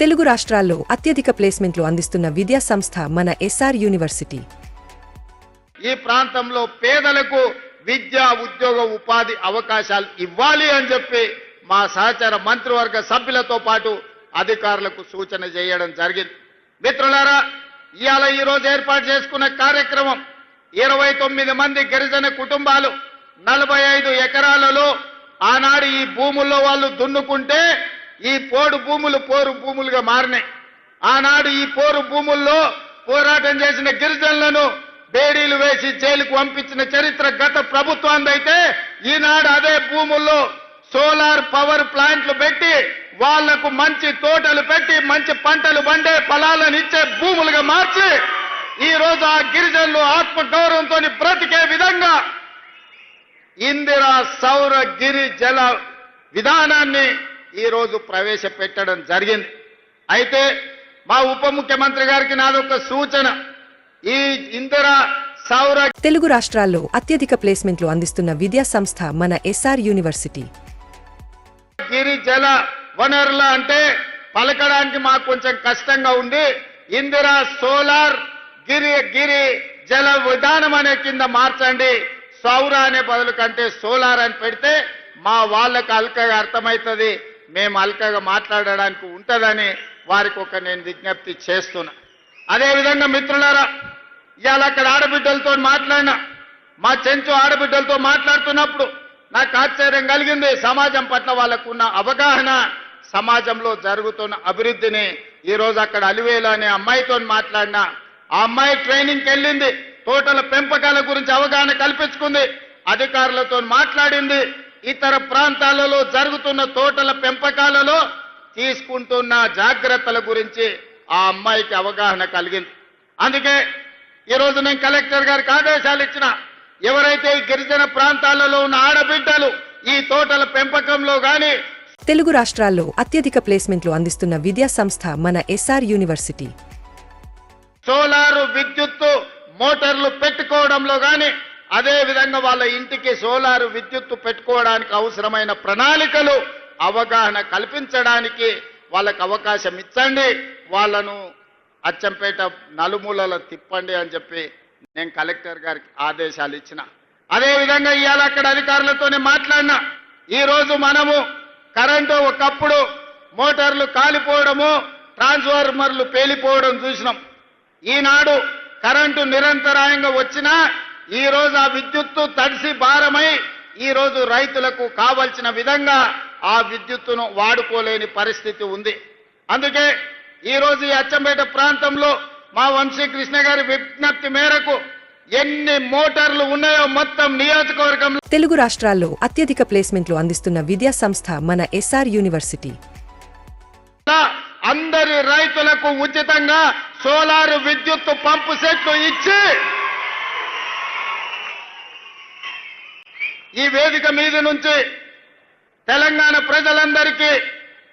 తెలుగు రాష్ట్రాల్లో అత్యధిక ప్లేస్మెంట్లు అందిస్తున్న విద్యా సంస్థ మన ఎస్ఆర్ యూనివర్సిటీ. ఈ ప్రాంతంలో పేదలకు విద్య ఉద్యోగ ఉపాధి అవకాశాలు ఇవ్వాలి అని చెప్పి మా సహచర మంత్రివర్గ సభ్యులతో పాటు అధికారులకు సూచన చేయడం జరిగింది. మిత్రులారా ఇవాళ ఈ రోజు ఏర్పాటు చేసుకున్న కార్యక్రమం ఇరవై తొమ్మిది మంది గిరిజన కుటుంబాలు నలభై ఐదు ఎకరాలలో ఆనాడు ఈ భూముల్లో వాళ్ళు దున్నుకుంటే ఈ పోడు భూములు పోరు భూములుగా మారినాయి. ఆనాడు ఈ పోరు భూముల్లో పోరాటం చేసిన గిరిజనులను బేడీలు వేసి జైలుకు పంపించిన చరిత్ర గత ప్రభుత్వాందైతే ఈనాడు అదే భూముల్లో సోలార్ పవర్ ప్లాంట్లు పెట్టి వాళ్ళకు మంచి తోటలు పెట్టి మంచి పంటలు పండే ఫలాలను ఇచ్చే భూములుగా మార్చి ఈ రోజు ఆ గిరిజనులు ఆత్మ గౌరవంతో బ్రతికే విధంగా ఇందిరా సౌర గిరి జల విధానాన్ని ఈ రోజు ప్రవేశపెట్టడం జరిగింది. అయితే మా ఉప ముఖ్యమంత్రి గారికి నాదొక సూచన. ఈ ఇందిరా సౌర తెలుగు రాష్ట్రాల్లో అత్యధిక ప్లేస్మెంట్లు అందిస్తున్న విద్యా సంస్థ మన ఎస్ఆర్ యూనివర్సిటీ. గిరి జల వనరుల అంటే పలకడానికి మాకు కొంచెం కష్టంగా ఉంది. ఇందిరా సోలార్ గిరి గిరి జల విధానం అనే కింద మార్చండి. సౌర అనే బదులు కంటే సోలార్ అని పెడితే మా వాళ్ళకి అల్కగా అర్థమవుతుంది. మేము అల్కగా మాట్లాడడానికి ఉంటుందని వారికి ఒక నేను విజ్ఞప్తి చేస్తున్నా. అదేవిధంగా మిత్రులారా ఇవాళ అక్కడ ఆడబిడ్డలతో మాట్లాడినా మా చెంచు ఆడబిడ్డలతో మాట్లాడుతున్నప్పుడు నాకు ఆశ్చర్యం కలిగింది. సమాజం పట్ల వాళ్ళకున్న అవగాహన సమాజంలో జరుగుతున్న అభివృద్ధిని ఈరోజు అక్కడ అలివేలు అనే అమ్మాయితో మాట్లాడినా ఆ అమ్మాయి ట్రైనింగ్కి వెళ్ళింది. తోటల పెంపకాల గురించి అవగాహన కల్పించుకుంది. అధికారులతో మాట్లాడింది. ఇతర ప్రాంతాలలో జరుగుతున్న తోటల పెంపకాలలో తీసుకుంటున్న జాగ్రత్తల గురించి ఆ అమ్మాయికి అవగాహన కలిగింది. అందుకే ఈ రోజు నేను కలెక్టర్ గారికి ఆదేశాలు ఇచ్చిన ఎవరైతే ఈ గిరిజన ప్రాంతాలలో ఉన్న ఆడబిడ్డలు ఈ తోటల పెంపకంలో గాని తెలుగు రాష్ట్రాల్లో అత్యధిక ప్లేస్మెంట్లు అందిస్తున్న విద్యా సంస్థ మన ఎస్ఆర్ యూనివర్సిటీ. సోలారు విద్యుత్తు మోటార్లు పెట్టుకోవడంలో గాని అదేవిధంగా వాళ్ళ ఇంటికి సోలారు విద్యుత్తు పెట్టుకోవడానికి అవసరమైన ప్రణాళికలు అవగాహన కల్పించడానికి వాళ్ళకు అవకాశం ఇచ్చండి. వాళ్ళను అచ్చంపేట నలుమూలల తిప్పండి అని చెప్పి నేను కలెక్టర్ గారికి ఆదేశాలు ఇచ్చిన. అదే విధంగా ఇవాళ అక్కడ అధికారులతోనే మాట్లాడినా. ఈరోజు మనము కరెంటు ఒకప్పుడు మోటార్లు కాలిపోవడము ట్రాన్స్ఫార్మర్లు పేలిపోవడం చూసినాం. ఈనాడు కరెంటు నిరంతరాయంగా వచ్చినా ఈ రోజు ఆ విద్యుత్తు తడిసి భారమై ఈ రోజు రైతులకు కావలసిన విధంగా ఆ విద్యుత్తును వాడుకోలేని పరిస్థితి ఉంది. అందుకే ఈ రోజు ఈ అచ్చంపేట ప్రాంతంలో మా వంశీకృష్ణ గారి విజ్ఞప్తి మేరకు ఎన్ని మోటార్లు ఉన్నాయో మొత్తం నియోజకవర్గంలో తెలుగు రాష్ట్రాల్లో అత్యధిక ప్లేస్మెంట్లు అందిస్తున్న విద్యా సంస్థ మన ఎస్ఆర్ యూనివర్సిటీ. అందరి రైతులకు ఉచితంగా సోలార్ విద్యుత్ పంపు సెట్లు ఇచ్చి ఈ వేదిక మీద నుంచి తెలంగాణ ప్రజలందరికీ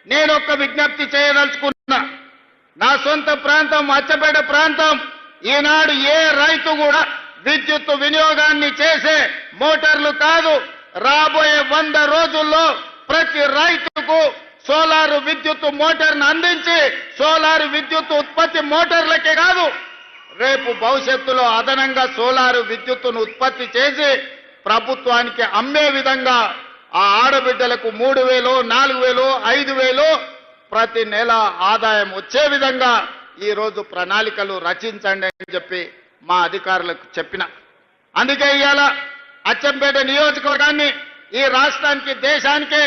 నేను ఒక విజ్ఞప్తి చేయదలుచుకున్నా. నా సొంత ప్రాంతం అచ్చపేట ప్రాంతం ఈనాడు ఏ రైతు కూడా విద్యుత్ వినియోగాన్ని చేసే మోటార్లు కాదు. రాబోయే వంద రోజుల్లో ప్రతి రైతుకు సోలార్ విద్యుత్ మోటార్ను అందించి సోలార్ విద్యుత్ ఉత్పత్తి మోటార్లకే కాదు. రేపు భవిష్యత్తులో అదనంగా సోలారు విద్యుత్తును ఉత్పత్తి చేసి ప్రభుత్వానికి అమ్మే విధంగా ఆ ఆడబిడ్డలకు మూడు వేలు నాలుగు వేలు ఐదు వేలు ప్రతి నెల ఆదాయం వచ్చే విధంగా ఈరోజు ప్రణాళికలు రచించండి అని చెప్పి మా అధికారులకు చెప్పిన. అందుకే ఇవాళ అచ్చంపేట నియోజకవర్గాన్ని ఈ రాష్ట్రానికి దేశానికే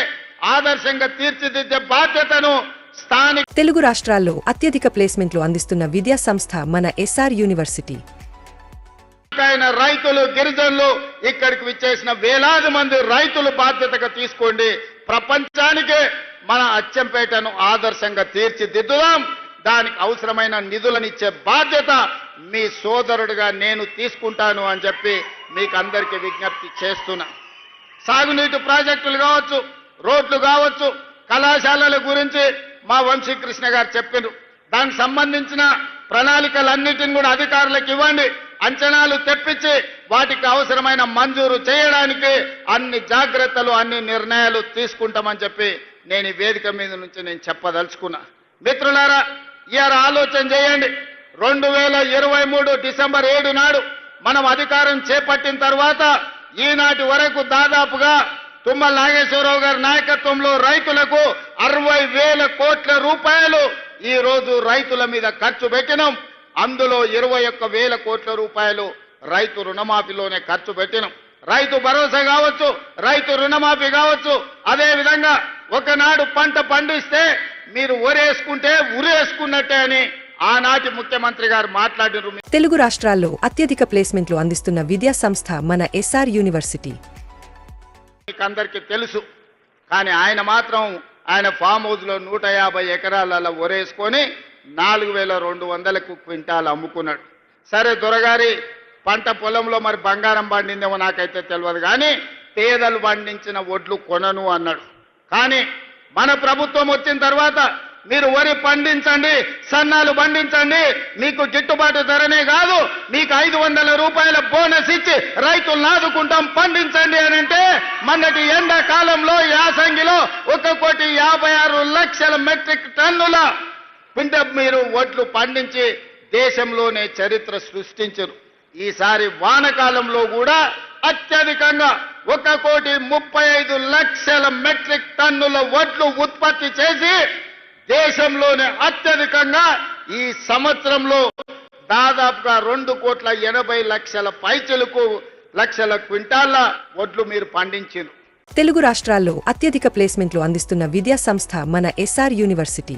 ఆదర్శంగా తీర్చిదిద్దే బాధ్యతను స్థానిక తెలుగు రాష్ట్రాల్లో అత్యధిక ప్లేస్మెంట్లు అందిస్తున్న విద్యా సంస్థ మన ఎస్ఆర్ యూనివర్సిటీ. ఆయన రైతులు గిరిజనులు ఇక్కడికి విచ్చేసిన వేలాది మంది రైతులు బాధ్యతగా తీసుకోండి. ప్రపంచానికే మన అచ్చంపేటను ఆదర్శంగా తీర్చిదిద్దుదాం. దానికి అవసరమైన నిధులనిచ్చే బాధ్యత మీ సోదరుడిగా నేను తీసుకుంటాను అని చెప్పి మీకు అందరికీ విజ్ఞప్తి చేస్తున్నా. సాగునీటి ప్రాజెక్టులు కావచ్చు రోడ్లు కావచ్చు కళాశాలల గురించి మా వంశీకృష్ణ గారు చెప్పారు. దానికి సంబంధించిన ప్రణాళికలన్నిటిని కూడా అధికారులకు ఇవ్వండి. అంచనాలు తెప్పించి వాటికి అవసరమైన మంజూరు చేయడానికి అన్ని జాగ్రత్తలు అన్ని నిర్ణయాలు తీసుకుంటామని చెప్పి నేను ఈ వేదిక మీద నుంచి నేను చెప్పదలుచుకున్నా. మిత్రులారా ఇవాళ ఆలోచన చేయండి. రెండు వేల ఇరవై మూడు డిసెంబర్ ఏడు నాడు మనం అధికారం చేపట్టిన తర్వాత ఈనాటి వరకు దాదాపుగా తుమ్మల నాగేశ్వరరావు గారి నాయకత్వంలో రైతులకు అరవై వేల కోట్ల రూపాయలు ఈ రోజు రైతుల మీద ఖర్చు పెట్టినాం. అందులో ఇరవై ఒక్క వేల కోట్ల రూపాయలు రైతు రుణమాఫీలోనే ఖర్చు పెట్టినాం. రైతు భరోసా కావచ్చు రైతు రుణమాఫీ కావచ్చు. అదే విధంగా ఒకనాడు పంట పండిస్తే మీరు ఒరేసుకుంటే ఉరేసుకున్నట్టే అని ఆనాటి ముఖ్యమంత్రి గారు మాట్లాడినారు. తెలుగు రాష్ట్రాల్లో అత్యధిక ప్లేస్మెంట్లు అందిస్తున్న విద్యా సంస్థ మన ఎస్ఆర్ యూనివర్సిటీ. మీకు అందరికీ తెలుసు కానీ ఆయన మాత్రం ఆయన ఫామ్ హౌస్లో నూట యాభై ఎకరాలలో ఒరేసుకొని నాలుగు వేల రెండు వందలకు క్వింటాలు అమ్ముకున్నాడు. సరే దొరగారి పంట పొలంలో మరి బంగారం పండిందేమో నాకైతే తెలియదు కానీ పేదలు పండించిన ఒడ్లు కొనను అన్నాడు. కానీ మన ప్రభుత్వం వచ్చిన తర్వాత మీరు వరి పండించండి సన్నాలు పండించండి మీకు గిట్టుబాటు ధరనే కాదు మీకు ఐదు వందల రూపాయల బోనస్ ఇచ్చి రైతులను ఆదుకుంటాం పండించండి అని అంటే మొన్నటి ఎండాకాలంలో యాసంగిలో ఒక కోటి యాభై ఆరు లక్షల మెట్రిక్ టన్నుల పిండ మీరు వడ్లు పండించి దేశంలోనే చరిత్ర సృష్టించరు. ఈసారి వానకాలంలో కూడా అత్యధికంగా ఒక కోటి ముప్పై ఐదు లక్షల మెట్రిక్ టన్నుల వడ్లు ఉత్పత్తి చేసి దేశంలోనే అత్యధికంగా ఈ సంవత్సరంలో దాదాపుగా రెండు కోట్ల ఎనభై లక్షల పైచలకు లక్షల క్వింటాళ్ళ వడ్లు మీరు పండించారు తెలుగు రాష్ట్రాల్లో అత్యధిక ప్లేస్మెంట్లు అందిస్తున్న విద్యా సంస్థ మన ఎస్ఆర్ యూనివర్సిటీ.